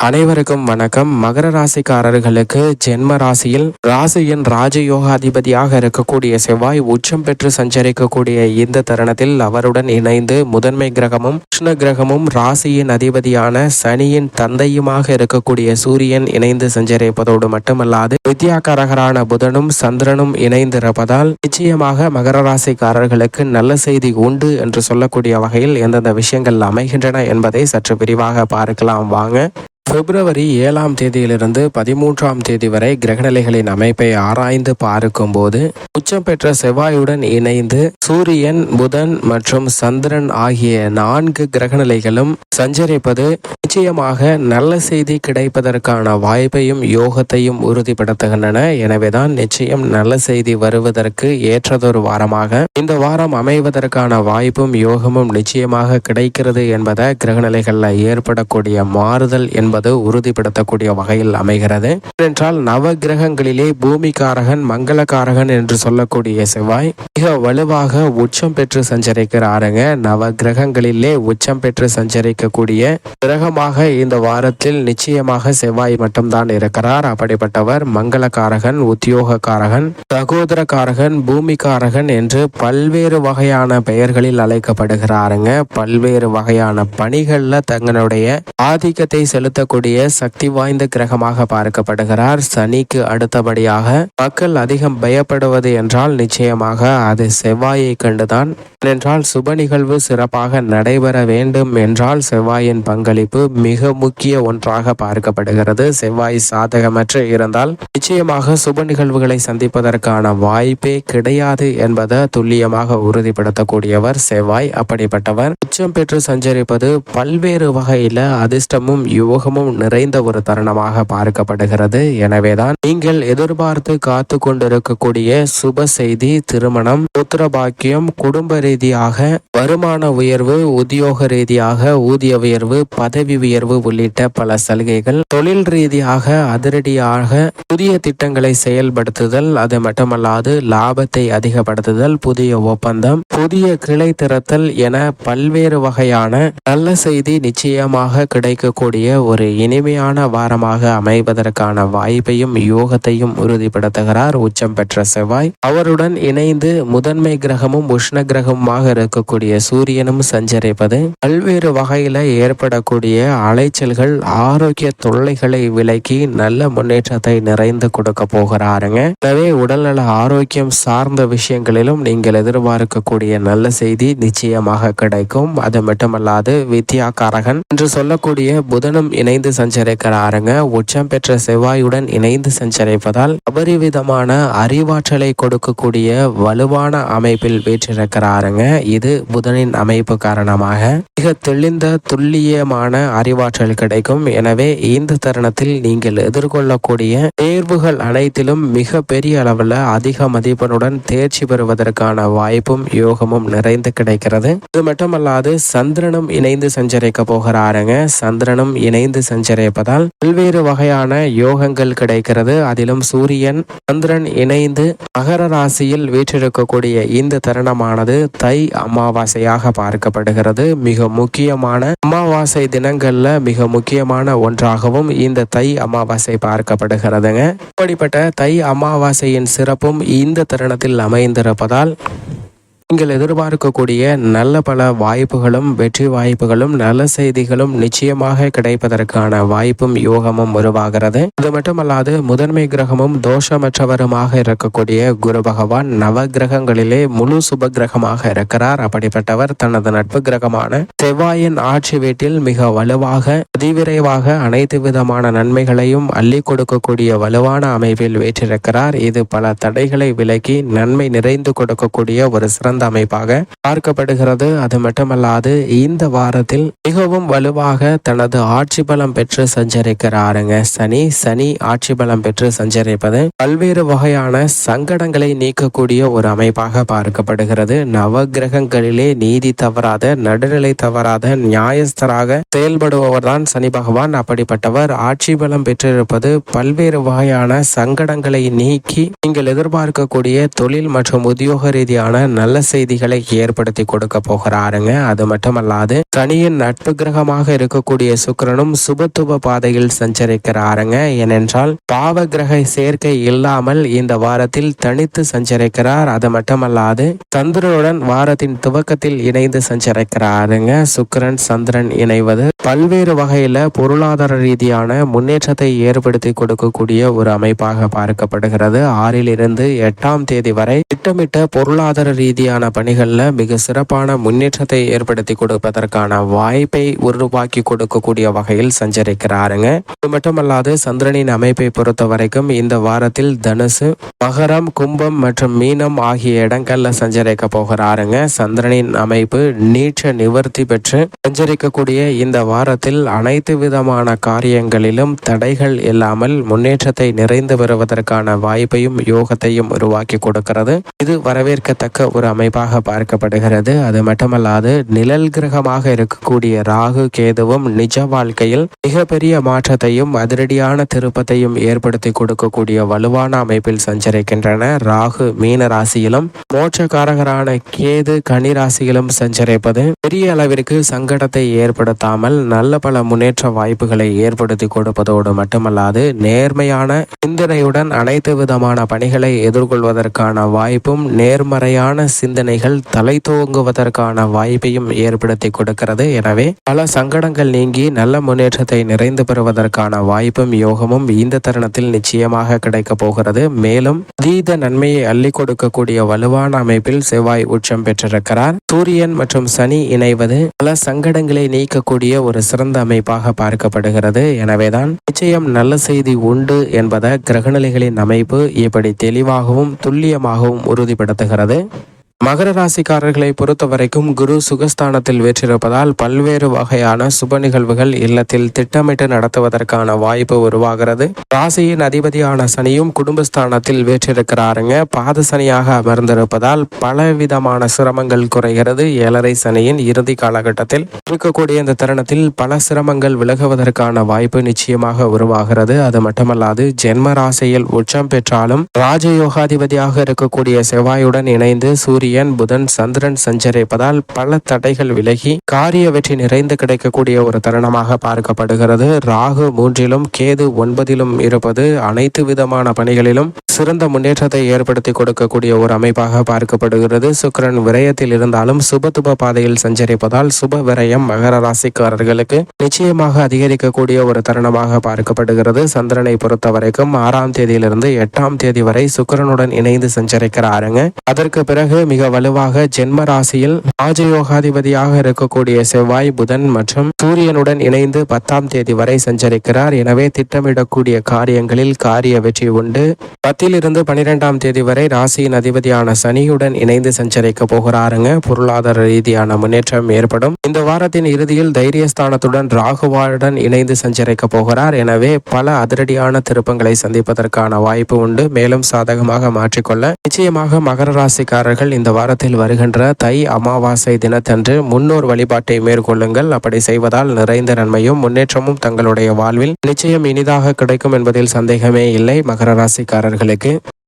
அனைவருக்கும் வணக்கம். மகர ராசிக்காரர்களுக்கு ஜென்ம ராசியில் ராசியின் ராஜயோகாதிபதியாக இருக்கக்கூடிய செவ்வாய் உச்சம் பெற்று சஞ்சரிக்கக்கூடிய இந்த தருணத்தில் அவருடன் இணைந்து முதன்மை கிரகமும் கிருஷ்ண கிரகமும் ராசியின் அதிபதியான சனியின் தந்தையுமாக இருக்கக்கூடிய சூரியன் இணைந்து சஞ்சரிப்பதோடு மட்டுமல்லாது வித்யாகாரகரான புதனும் சந்திரனும் இணைந்திருப்பதால் நிச்சயமாக மகர ராசிக்காரர்களுக்கு நல்ல செய்தி உண்டு என்று சொல்லக்கூடிய வகையில் எந்தெந்த விஷயங்கள் அமைகின்றன என்பதை சற்று விரிவாக பார்க்கலாம். வாங்க. பிப்ரவரி ஏழாம் தேதியிலிருந்து பதிமூன்றாம் தேதி வரை கிரகநிலைகளின் அமைப்பை ஆராய்ந்து பார்க்கும்போது உச்சம் பெற்ற செவ்வாயுடன் இணைந்து சூரியன் புதன் மற்றும் சந்திரன் ஆகிய நான்கு கிரகநிலைகளும் சஞ்சரிப்பது நிச்சயமாக நல்ல செய்தி கிடைப்பதற்கான வாய்ப்பையும் யோகத்தையும் உறுதிப்படுத்துகின்றன. எனவேதான் நிச்சயம் நல்ல செய்தி வருவதற்கு ஏற்றதொரு வாரமாக இந்த வாரம் அமைவதற்கான வாய்ப்பும் யோகமும் நிச்சயமாக கிடைக்கிறது என்பதை கிரகநிலைகளில் ஏற்படக்கூடிய மாறுதல் என்பது உறுதிப்படுத்தக்கூடிய வகையில் அமைகிறது. ஏனென்றால் நவ கிரகங்களிலே பூமிகாரகன் மங்களகாரகன் என்று சொல்லக்கூடிய செவ்வாய் மிக வலுவாக உச்சம் பெற்று சஞ்சரிக்கிறாருங்க. நவ கிரகங்களிலே உச்சம் பெற்று சஞ்சரிக்கக்கூடிய கிரகமாக இந்த வாரத்தில் நிச்சயமாக செவ்வாய் மட்டும்தான் இருக்கிறார். அப்படிப்பட்டவர் மங்களகாரகன் உத்தியோகக்காரகன் சகோதரக்காரகன் பூமிகாரகன் என்று பல்வேறு வகையான பெயர்களில் அழைக்கப்படுகிறாருங்க. பல்வேறு வகையான பணிகள்ல தங்களுடைய ஆதிக்கத்தை செலுத்தக்கூடிய சக்தி வாய்ந்த கிரகமாக பார்க்கப்படுகிறார். சனிக்கு அடுத்தபடியாக மக்கள் அதிகம் பயப்படுவது என்றால் நிச்சயமாக அது செவ்வாயை கண்டுதான். என்றால் சுப நிகழ்வு சிறப்பாக நடைபெற வேண்டும் என்றால் செவ்வாயின் பங்களிப்பு மிக முக்கிய ஒன்றாக பார்க்கப்படுகிறது. செவ்வாய் சாதகமற்று இருந்தால் நிச்சயமாக சுப நிகழ்வுகளை சந்திப்பதற்கான வாய்ப்பே கிடையாது என்பதை துல்லியமாக உறுதிப்படுத்தக்கூடியவர் செவ்வாய். அப்படிப்பட்டவர் உச்சம் பெற்று சஞ்சரிப்பது பல்வேறு வகையில அதிர்ஷ்டமும் யோகமும் நிறைந்த ஒரு தருணமாக பார்க்கப்படுகிறது. எனவேதான் நீங்கள் எதிர்பார்த்து காத்து கொண்டிருக்கக்கூடிய சுப செய்தி திருமணம் புத்திர பாக்கியம் குடும்ப ரீதியாக வருமான உயர்வு உத்தியோக ரீதியாக ஊதிய உயர்வு பதவி உயர்வு உள்ளிட்ட பல சலுகைகள். தொழில் ரீதியாக அதிரடியாக புதிய திட்டங்களை செயல்படுத்துதல் அது மட்டுமல்லாது லாபத்தை அதிகப்படுத்துதல் புதிய ஒப்பந்தம் புதிய கிளை திறத்தல் என பல்வேறு வகையான நல்ல செய்தி நிச்சயமாக கிடைக்கக்கூடிய ஒரு இனிமையான வாரமாக அமைவதற்கான வாய்ப்பையும் யோகத்தையும் உறுதிப்படுத்துகிறார் உச்சம் பெற்ற செவ்வாய். அவருடன் இணைந்து முதன்மை கிரகமும் உஷ்ண கிரகமாக இருக்கக்கூடிய சூரியனும் சஞ்சரிப்பது. பல்வேறு வகையில ஏற்படக்கூடிய அலைச்சல்கள் ஆரோக்கிய தொல்லைகளை விலக்கி நல்ல முன்னேற்றத்தை நிறைந்து கொடுக்க போகிறாருங்க. எனவே உடல்நல ஆரோக்கியம் சார்ந்த விஷயங்களிலும் நீங்கள் எதிர்பார்க்கக்கூடிய நல்ல செய்தி நிச்சயமாக கிடைக்கும். அது மட்டுமல்லாது வித்யாகாரகன் என்று சொல்லக்கூடிய புதனும் இணைந்து சஞ்சரிக்கிறாருங்க. உச்சம் பெற்ற செவ்வாயுடன் இணைந்து சஞ்சரிப்பதால் அபரிவிதமான அறிவாற்றலை கொடுக்கக்கூடிய வலுவான அமைப்பில் வீற்றிருக்கிறாருங்க. இது புதனின் அமைப்பு காரணமாக மிக தெளிந்த துல்லியமான அறிவாற்றல் கிடைக்கும். எனவே இந்த தருணத்தில் நீங்கள் எதிர்கொள்ளக்கூடிய தேர்வுகள் அனைத்திலும் மிக பெரிய அளவில் அதிக மதிப்பெண்ணுடன் தேர்ச்சி பெறுவதற்கான வாய்ப்பும் யோகமும் நிறைந்து கிடைக்கிறது. இது மட்டுமல்லாது சந்திரனும் இணைந்து சஞ்சரிக்க போகிறாருங்க. சந்திரனும் இணைந்து சஞ்சரிப்பதால் பல்வேறு வகையான யோகங்கள் கிடைக்கிறது. அதிலும் சூரியன் சந்திரன் இணைந்து மகர ராசியில் வீற்றிருக்கக்கூடிய இந்த தருணமானது தை அமாவாசையாக பார்க்கப்படுகிறது. மிக முக்கியமான அமாவாசை தினங்கள்ல மிக முக்கியமான ஒன்றாகவும் இந்த தை அமாவாசை பார்க்கப்படுகிறதுங்க. இப்படிப்பட்ட தை அமாவாசையின் சிறப்பும் இந்த தருணத்தில் அமைந்திருப்பதால் நீங்கள் எதிர்பார்க்கக்கூடிய நல்ல பல வாய்ப்புகளும் வெற்றி வாய்ப்புகளும் நல்ல செய்திகளும் நிச்சயமாக கிடைப்பதற்கான வாய்ப்பும் யோகமும் உருவாகிறது. அது மட்டுமல்லாது முதன்மை கிரகமும் தோஷமற்றவருமாக இருக்கக்கூடிய குரு பகவான் நவ கிரகங்களிலே முழு சுப கிரகமாக இருக்கிறார். அப்படிப்பட்டவர் தனது நட்பு கிரகமான செவ்வாயின் ஆட்சி வீட்டில் மிக வலுவாக அதிவிரைவாக அனைத்து விதமான நன்மைகளையும் அள்ளி கொடுக்கக்கூடிய வலுவான அமைப்பில் வீற்றிருக்கிறார். இது பல தடைகளை விலக்கி நன்மை நிறைந்து கொடுக்கக்கூடிய ஒரு சிறந்த சிறந்த அமைப்பாக பார்க்கப்படுகிறது. அது மட்டுமல்லாது இந்த வாரத்தில் மிகவும் வலுவாக தனது ஆட்சி பலம் பெற்று சஞ்சரிக்கிறாருங்க. சனி சனி ஆட்சி பலம் பெற்று சஞ்சரிப்பது பல்வேறு வகையான சங்கடங்களை நீக்கக்கூடிய ஒரு அமைப்பாக பார்க்கப்படுகிறது. நவ கிரகங்களிலே நீதி தவறாத நடுநிலை தவறாத நியாயஸ்தராக செயல்படுபவர் தான் சனி பகவான். அப்படிப்பட்டவர் ஆட்சி பலம் பெற்றிருப்பது பல்வேறு வகையான சங்கடங்களை நீக்கி நீங்கள் எதிர்பார்க்கக்கூடிய தொழில் மற்றும் உத்தியோக ரீதியான நல்ல செய்திகளை ஏற்படுத்தி கொடுக்க போகிறாருங்க. அது மட்டுமல்லாது சனியின் நட்பு கிரகமாக இருக்கக்கூடிய சுக்கிரனும் சுபத்துவ பாதையில் சஞ்சரிக்கிறாருங்க. ஏனென்றால் பாவ கிரக சேர்க்கை இல்லாமல் இந்த வாரத்தில் தனித்து சஞ்சரிக்கிறார். அது மட்டுமல்லாது சந்திரனுடன் வாரத்தின் துவக்கத்தில் இணைந்து சஞ்சரிக்கிறாருங்க. சுக்கரன் சந்திரன் இணைவது பல்வேறு வகையில பொருளாதார ரீதியான முன்னேற்றத்தை ஏற்படுத்தி கொடுக்கக்கூடிய ஒரு அமைப்பாக பார்க்கப்படுகிறது. ஆறில் இருந்து எட்டாம் தேதி வரை திட்டமிட்ட பொருளாதார ரீதியான பணிகள்ல மிக சிறப்பான முன்னேற்றத்தை ஏற்படுத்தி கொடுப்பதற்கான வாய்ப்பை உருவாக்கி கொடுக்கக்கூடிய வகையில் சஞ்சரிக்கிறாருங்க. இது மட்டுமல்லாது சந்திரனின் அமைப்பை பொறுத்த வரைக்கும் இந்த வாரத்தில் தனுசு மகரம் கும்பம் மற்றும் மீனம் ஆகிய இடங்கள்ல சஞ்சரிக்க போகிறாருங்க. சந்திரனின் அமைப்பு நீச்ச நிவர்த்தி பெற்று சஞ்சரிக்கக்கூடிய இந்த வாரத்தில் அனைத்து விதமான காரியங்களிலும் தடைகள் இல்லாமல் முன்னேற்றத்தை நிறைந்து வருவதற்கான வாய்ப்பையும் யோகத்தையும் உருவாக்கி கொடுக்கிறது. இது வரவேற்கத்தக்க ஒரு அமைப்பாக பார்க்கப்படுகிறது. அது மட்டுமல்லாது நிழல் கிரகமாக இருக்கக்கூடிய ராகு கேதுவும் நிஜ வாழ்க்கையில் மிகப்பெரிய மாற்றத்தையும் அதிரடியான திருப்பத்தையும் ஏற்படுத்தி கொடுக்கக்கூடிய வலுவான அமைப்பில் சஞ்சரிக்கின்றன. ராகு மீன ராசியிலும் மோட்சக்காரகரான கேது கனி ராசியிலும் சஞ்சரிப்பது பெரிய அளவிற்கு சங்கடத்தை ஏற்படுத்தாமல் நல்ல பல முன்னேற்ற வாய்ப்புகளை ஏற்படுத்தி கொடுப்பதோடு மட்டுமல்லாது நேர்மையான சிந்தனையுடன் அனைத்து விதமான பணிகளை எதிர்கொள்வதற்கான வாய்ப்பும் நேர்மறையான சிந்தனைகள் தலை தோங்குவதற்கான வாய்ப்பையும் ஏற்படுத்தி கொடுக்கிறது. எனவே பல சங்கடங்கள் நீங்கி நல்ல முன்னேற்றத்தை நிறைந்து பெறுவதற்கான வாய்ப்பும் யோகமும் இந்த தருணத்தில் நிச்சயமாக கிடைக்கப் போகிறது. மேலும் அதீத நன்மையை அள்ளி கொடுக்கக்கூடிய வலுவான அமைப்பில் செவ்வாய் உச்சம் பெற்றிருக்கிறார். சூரியன் மற்றும் சனி இணைவது பல சங்கடங்களை நீக்கக்கூடிய ஒரு சிறந்த அமைப்பாக பார்க்கப்படுகிறது. எனவேதான் நிச்சயம் நல்ல செய்தி உண்டு என்பதை கிரகநிலைகளின் அமைப்பு இப்படி தெளிவாகவும் துல்லியமாகவும் உறுதிப்படுத்துகிறது. மகர ராசிக்காரர்களை பொறுத்த வரைக்கும் குரு சுகஸ்தானத்தில் வெற்றிருப்பதால் பல்வேறு வகையான சுப நிகழ்வுகள் இல்லத்தில் திட்டமிட்டு நடத்துவதற்கான வாய்ப்பு உருவாகிறது. ராசியின் அதிபதியான சனியும் குடும்பஸ்தானத்தில் வெற்றிருக்கிறாருங்க. பாத சனியாக அமர்ந்திருப்பதால் பலவிதமான சிரமங்கள் குறைகிறது. ஏழரை சனியின் இறுதி காலகட்டத்தில் இருக்கக்கூடிய இந்த தருணத்தில் பல சிரமங்கள் விலகுவதற்கான வாய்ப்பு நிச்சயமாக உருவாகிறது. அது மட்டுமல்லாது ஜென்ம ராசியில் உச்சம் பெற்றாலும் ராஜயோகாதிபதியாக இருக்கக்கூடிய செவ்வாயுடன் இணைந்து சூரியன் புதன் சந்திரன் சஞ்சரிப்பதால் பல தடைகள் விலகி காரிய வெற்றி நிறைந்து கிடைக்கக்கூடிய ஒரு தருணமாக பார்க்கப்படுகிறது. ராகு மூன்றிலும் கேது ஒன்பதிலும் இருப்பது அனைத்து விதமான பணிகளிலும் சிறந்த முன்னேற்றத்தை ஏற்படுத்தி கொடுக்கக்கூடிய ஒரு அமைப்பாக பார்க்கப்படுகிறது. சுக்கரன் விரயத்தில் இருந்தாலும் சுபதுப பாதையில் சஞ்சரிப்பதால் சுப விரயம் மகர ராசிக்காரர்களுக்கு நிச்சயமாக அதிகரிக்கக்கூடிய ஒரு தருணமாக பார்க்கப்படுகிறது. சந்திரனை பொறுத்த வரைக்கும் ஆறாம் தேதியிலிருந்து எட்டாம் தேதி வரை சுக்கிரனுடன் இணைந்து சஞ்சரிக்கிறாருங்க. அதற்கு பிறகு மிக வலுவாக ஜென்ம ராசியில் ராஜயோகாதிபதியாக இருக்கக்கூடிய செவ்வாய் புதன் மற்றும் சூரியனுடன் இணைந்து பத்தாம் தேதி வரை சஞ்சரிக்கிறார். எனவே திட்டமிடக்கூடிய காரியங்களில் காரிய வெற்றி உண்டு. பத்திலிருந்து பனிரெண்டாம் தேதி வரை ராசியின் அதிபதியான சனியுடன் இணைந்து சஞ்சரிக்க போகிறாருங்க. பொருளாதார ரீதியான முன்னேற்றம் ஏற்படும். இந்த வாரத்தின் இறுதியில் தைரியஸ்தானத்துடன் ராகுவாருடன் இணைந்து சஞ்சரிக்க போகிறார். எனவே பல அதிரடியான திருப்பங்களை சந்திப்பதற்கான வாய்ப்பு உண்டு. மேலும் சாதகமாக மாற்றிக்கொள்ள நிச்சயமாக மகர ராசிக்காரர்கள் இந்த இந்த வாரத்தில் வருகின்ற தை அமாவாசை தினத்தன்று முன்னோர் வழிபாட்டை மேற்கொள்ளுங்கள். அப்படி செய்வதால் நிறைந்த நன்மையும் முன்னேற்றமும் தங்களுடைய வாழ்வில் நிச்சயம் இனிதாக கிடைக்கும் என்பதில் சந்தேகமே இல்லை. மகர ராசிக்காரர்களுக்கு